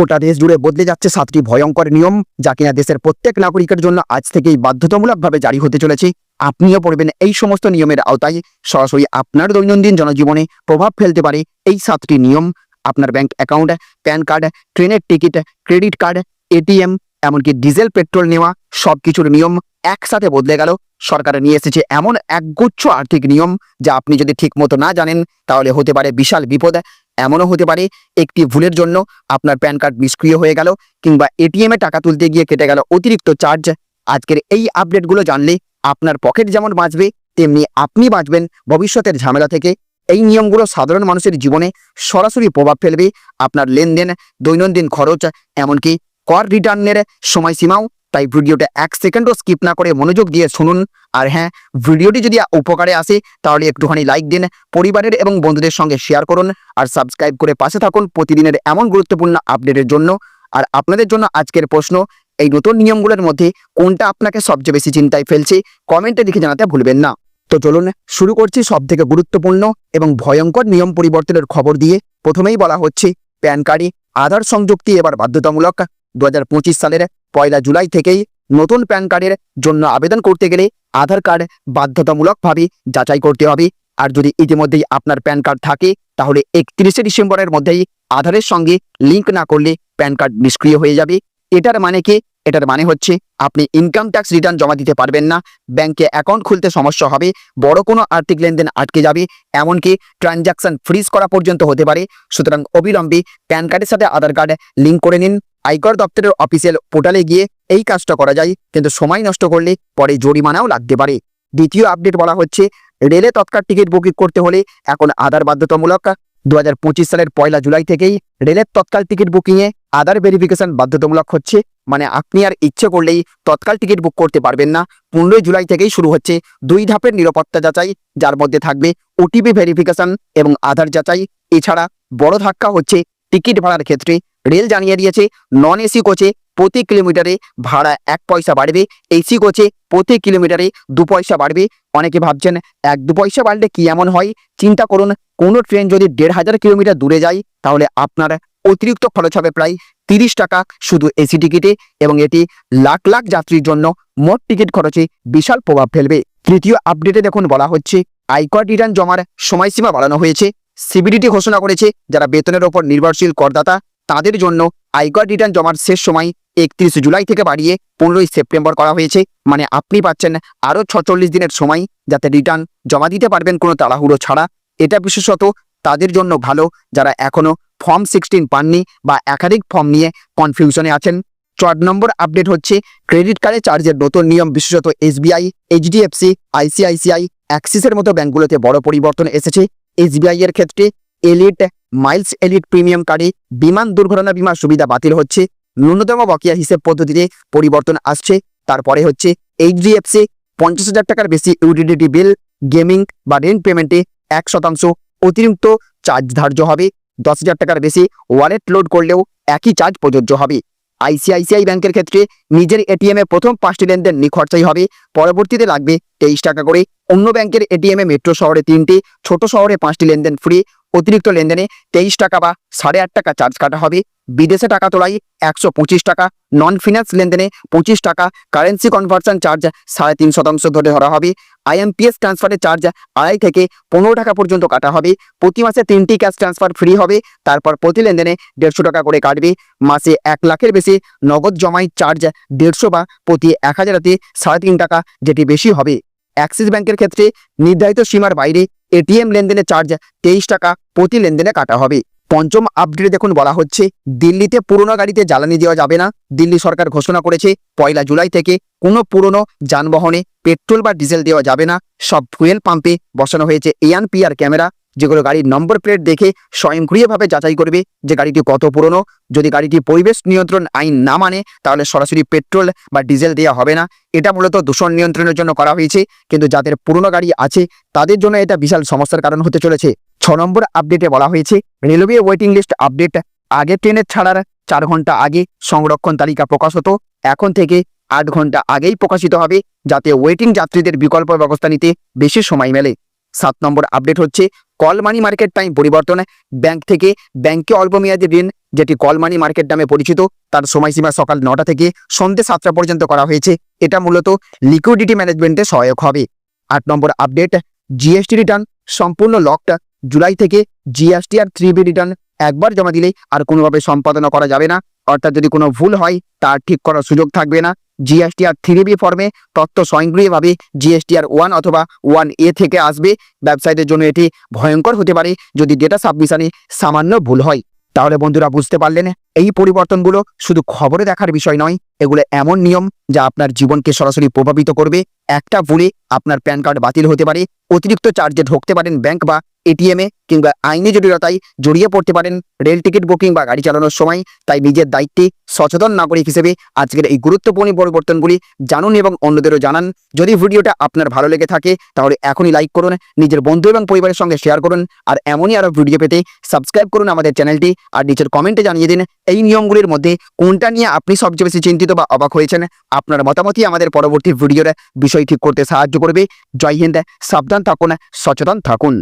গোটা দেশ জুড়ে বদলে যাচ্ছে সাতটি ভয়ঙ্কর নিয়ম, যা কিনা দেশের প্রত্যেক নাগরিকের জন্য আজ থেকেই বাধ্যতামূলকভাবে জারি হতে চলেছে। আপনিও পড়বেন এই সমস্ত নিয়মের আওতায়। সরাসরি আপনার দৈনন্দিন জনজীবনে প্রভাব ফেলতে পারে এই সাতটি নিয়ম। আপনার ব্যাংক অ্যাকাউন্ট, প্যান কার্ড, ট্রেনের টিকিট, ক্রেডিট কার্ড এটিএম এমনকি ডিজেল, পেট্রোল নেওয়া সবকিছুর নিয়ম একসাথে বদলে গেল। সরকার নিয়ে এসেছে এমন একগুচ্ছ আর্থিক নিয়ম, যা আপনি যদি ঠিক মতো না জানেন, তাহলে হতে পারে বিশাল বিপদ। এমনও হতে পারে একটি ভুলের জন্য আপনার প্যান কার্ড নিষ্ক্রিয় হয়ে গেল কিংবা এটিএমে টাকা তুলতে গিয়ে কেটে গেল অতিরিক্ত চার্জ। আজকের এই আপডেটগুলো জানলে আপনার পকেট যেমন বাঁচবে, তেমনি আপনি বাঁচবেন ভবিষ্যতের ঝামেলা থেকে। এই নিয়মগুলো সাধারণ মানুষের জীবনে সরাসরি প্রভাব ফেলবে। আপনার লেনদেন, দৈনন্দিন খরচ, এমনকি কর রিটার্নের সময়সীমাও তাই ভিডিওটা এক সেকেন্ডও স্কিপ না করে মনোযোগ দিয়ে শুনুন। আর হ্যাঁ ভিডিওটি যদি উপকারে আসে, তাহলে একটুখানি লাইক দিন, পরিবারের এবং বন্ধুদের সঙ্গে শেয়ার করুন, আর সাবস্ক্রাইব করে পাশে থাকুন প্রতিদিনের এমন গুরুত্বপূর্ণ আপডেটের জন্য। আর আপনাদের জন্য আজকের প্রশ্ন, এই নতুন নিয়মগুলোর মধ্যে কোনটা আপনাকে সবচেয়ে বেশি চিন্তায় ফেলছে কমেন্টে লিখে জানাতে ভুলবেন না। তো চলুন শুরু করছি সব থেকে গুরুত্বপূর্ণ এবং ভয়ঙ্কর নিয়ম পরিবর্তনের খবর দিয়ে। প্রথমেই বলা হচ্ছে প্যান কার্ডে আধার সংযুক্তি এবার বাধ্যতামূলক। দু হাজার পঁচিশ সালের পয়লা জুলাই থেকেই নতুন প্যান কার্ডের জন্য আবেদন করতে গেলে আধার কার্ড বাধ্যতামূলকভাবে যাচাই করতে হবে। আর যদি ইতিমধ্যেই আপনার প্যান কার্ড থাকে, তাহলে একত্রিশে ডিসেম্বরের মধ্যেই আধারের সঙ্গে লিংক না করলে প্যান কার্ড নিষ্ক্রিয় হয়ে যাবে। এটার মানে কি? এটার মানে হচ্ছে আপনি ইনকাম ট্যাক্স রিটার্ন জমা দিতে পারবেন না। ব্যাংকে অ্যাকাউন্ট খুলতে সমস্যা হবে, বড় কোনো আর্থিক লেনদেন আটকে যাবে, এমনকি ট্রানজাকশন ফ্রিজ করা পর্যন্ত হতে পারে। সুতরাং অবিলম্বে প্যান কার্ডের সাথে আধার কার্ড লিঙ্ক করে নিন। আয়কর দপ্তরের অফিসিয়াল পোর্টালে গিয়ে এই কাজটা করা যায়, কিন্তু সময় নষ্ট করলে পরে জরিমানাও লাগতে পারে। দ্বিতীয় আপডেট বলা হচ্ছে, রেলে তৎকাল টিকিট বুকিং করতে হলে এখন আধার বাধ্যতামূলক। দুহাজার পঁচিশ সালের পয়লা জুলাই থেকেই রেলের তৎকাল টিকিট বুকিংয়ে আধার ভেরিফিকেশন বাধ্যতামূলক হচ্ছে। মানে আপনি আর ইচ্ছে করলেই তৎকাল টিকিট বুক করতে পারবেন না। পনেরোই জুলাই থেকেই শুরু হচ্ছে দুই ধাপের নিরাপত্তা যাচাই, যার মধ্যে থাকবে ওটিপি ভেরিফিকেশন এবং আধার যাচাই। এছাড়া বড় ধাক্কা হচ্ছে টিকিট ভাড়ার ক্ষেত্রে রেল জানিয়ে দিয়েছে নন এসি কোচে প্রতি কিলোমিটারে ভাড়া এক পয়সা বাড়বে এসি কোচে প্রতি কিলোমিটারে দু পয়সা বাড়বে। অনেকে ভাবছেন এক দু পয়সা বাড়লে কি এমন হয়? চিন্তা করুন, কোনো ট্রেন যদি দেড় হাজার কিলোমিটার দূরে যায়, তাহলে আপনার অতিরিক্ত খরচ হবে প্রায় তিরিশ টাকা শুধু এসি টিকিটে এবং এটি লাখ লাখ যাত্রীর জন্য মোট টিকিট খরচে বিশাল প্রভাব ফেলবে। তৃতীয় আপডেটে দেখুন বলা হচ্ছে, আয়কর রিটার্ন জমার সময়সীমা বাড়ানো হয়েছে। সিবিডিটি ঘোষণা করেছে, যারা বেতনের ওপর নির্ভরশীল করদাতা, তাদের জন্য আয়কর রিটার্ন জমার শেষ সময় একত্রিশ জুলাই থেকে বাড়িয়ে পনেরোই সেপ্টেম্বর করা হয়েছে। মানে আপনি পাচ্ছেন আরও ছচল্লিশ দিনের সময় যাতে রিটার্ন জমা দিতে পারবেন কোনো তাড়াহুড়ো ছাড়া। এটা বিশেষত তাদের জন্য ভালো, যারা এখনও ফর্ম সিক্সটিন পাননি বা একাধিক ফর্ম নিয়ে কনফিউশনে আছেন। চার নম্বর আপডেট হচ্ছে, ক্রেডিট কার্ডে চার্জের নতুন নিয়ম বিশেষত এসবিআই, এইচডিএফসি, আইসিআইসিআই, অ্যাক্সিসের মতো ব্যাংকগুলোতে বড় পরিবর্তন এসেছে। এসবিআই এর ক্ষেত্রে এলিট মাইলস এলিট প্রিমিয়াম কার্ডে বিমান দুর্ঘটনা বিমা সুবিধা বাতিল হচ্ছে। ন্যূনতম বকেয়া হিসেব পদ্ধতিতে পরিবর্তন আসছে। তারপরে হচ্ছে এইচডিএফসি পঞ্চাশ হাজার টাকার বেশি ইউটিলিটি বিল, গেমিং বা রেন্ট পেমেন্টে এক শতাংশ অতিরিক্ত চার্জ ধার্য হবে। দশ হাজার টাকার বেশি ওয়ালেট লোড করলেও একই চার্জ প্রযোজ্য হবে। আইসিআইসিআই ব্যাংকের ক্ষেত্রে নিজের এটিএম প্রথম পাঁচটি লেনদেন নিখরচাই হবে। পরবর্তীতে লাগবে তেইশ টাকা করে অন্য ব্যাংকের এটিএম মেট্রো শহরে তিনটি, ছোট শহরে পাঁচটি লেনদেন ফ্রি অতিরিক্ত লেনদেনে তেইশ টাকা বা সাড়ে আট টাকা চার্জ কাটা হবে। বিদেশে টাকা তোলাই একশো পঁচিশ টাকা নন ফিনান্স লেনদেনে পঁচিশ টাকা কারেন্সি কনভার্সন চার্জ সাড়ে তিন শতাংশ ধরে ধরা হবে। আইএমপিএস ট্রান্সফারের চার্জ আড়াই থেকে পনেরো টাকা পর্যন্ত কাটা হবে। প্রতি মাসে তিনটি ক্যাশ ট্রান্সফার ফ্রি হবে, তারপর প্রতি লেনদেনে দেড়শো টাকা করে কাটবে। মাসে এক লাখের বেশি নগদ জমাই চার্জ দেড়শো বা প্রতি এক হাজারাতে সাড়ে তিন টাকা, যেটি বেশি হবে। অ্যাক্সিস ব্যাংকের ক্ষেত্রে নির্ধারিত সীমার বাইরে এটিএম লেনদেনের চার্জ তেইশ টাকা প্রতি লেনদেনে কাটা হবে। পঞ্চম আপডেটে দেখুন বলা হচ্ছে, দিল্লিতে পুরনো গাড়িতে জ্বালানি দেওয়া যাবে না। দিল্লি সরকার ঘোষণা করেছে, পয়লা জুলাই থেকে কোনো পুরনো যানবাহনে পেট্রোল বা ডিজেল দেওয়া যাবে না। সব ফুয়েল পাম্পে বসানো হয়েছে এআনপিআর ক্যামেরা। যেগুলো গাড়ির নম্বর প্লেট দেখে স্বয়ংক্রিয়ভাবে যাচাই করবে যে গাড়িটি কত পুরনো। যদি গাড়িটি পরিবেশ নিয়ন্ত্রণ আইন না মানে তাহলে সরাসরি পেট্রোল বা ডিজেল দেওয়া হবে না। এটা মূলত দূষণ নিয়ন্ত্রণের জন্য করা হয়েছে, কিন্তু যাদের পুরনো গাড়ি আছে, তাদের জন্য এটা বিশাল সমস্যার কারণ হতে চলেছে। ছ নম্বর আপডেটে বলা হয়েছে রেলওয়ে ওয়েটিং লিস্ট আপডেট আগে ট্রেনের ছাড়ার চার ঘণ্টা আগে সংরক্ষণ তালিকা প্রকাশ হতো। এখন থেকে আট ঘণ্টা আগেই প্রকাশিত হবে, যাতে ওয়েটিং যাত্রীদের বিকল্প ব্যবস্থা নিতে বেশি সময় মেলে। সাত নম্বর আপডেট হচ্ছে কল মানি মার্কেট টাইম পরিবর্তনে ব্যাংক থেকে ব্যাংকে অল্প মেয়াদি ঋণ, যেটি কল মানি মার্কেট নামে পরিচিত, তার সময়সীমা সকাল নটা থেকে সন্ধ্যে সাতটা পর্যন্ত করা হয়েছে। এটা মূলত লিকুইডিটি ম্যানেজমেন্টে সহায়ক হবে। আট নম্বর আপডেট জিএসটি রিটার্ন সম্পূর্ণ লকটা জুলাই থেকে জিএসটি আর থ্রি বি রিটার্ন একবার জমা দিলেই আর কোনোভাবে সম্পাদনা করা যাবে না। অর্থাৎ যদি কোনো ভুল হয়, তার ঠিক করার সুযোগ থাকবে না। জিএসটি আর থ্রি বি ফর্মে তথ্য স্বয়ংক্রিয়ভাবে জিএসটিআর ওয়ান অথবা ওয়ান এ থেকে আসবে। ব্যবসায়ীদের জন্য এটি ভয়ঙ্কর হতে পারে যদি ডেটা সাবমিশনে সামান্য ভুল হয়। তাহলে বন্ধুরা বুঝতে পারলেন, এই পরিবর্তনগুলো শুধু খবরে দেখার বিষয় নয়, এগুলো এমন নিয়ম যা আপনার জীবনকে সরাসরি প্রভাবিত করবে। একটা ভুলে আপনার প্যান কার্ড বাতিল হতে পারে, অতিরিক্ত চার্জে ঢুকতে পারেন ব্যাংক বা এটিএমে কিংবা আইনি জটিলতায় জড়িয়ে পড়তে পারেন রেল টিকিট বুকিং বা গাড়ি চালানোর সময়। তাই নিজের দায়িত্বে সচেতন নাগরিক হিসেবে আজকের এই গুরুত্বপূর্ণ পরিবর্তনগুলি জানুন এবং অন্যদেরও জানান। যদি ভিডিওটা আপনার ভালো লেগে থাকে, তাহলে এখনই লাইক করুন, নিজের বন্ধু এবং পরিবারের সঙ্গে শেয়ার করুন, আর এমনই আরও ভিডিও পেতে সাবস্ক্রাইব করুন আমাদের চ্যানেলটি আর নিচের কমেন্টে জানিয়ে দিন এই নিয়মগুলির মধ্যে কোনটা নিয়ে আপনি সবচেয়ে বেশি চিন্তিত বা অবাক হয়েছেন। আপনার মতামতই আমাদের পরবর্তী ভিডিওর বিষয় ঠিক করতে সাহায্য করবে। জয় হিন্দ, সাবধান থাকুন, সচেতন থাকুন।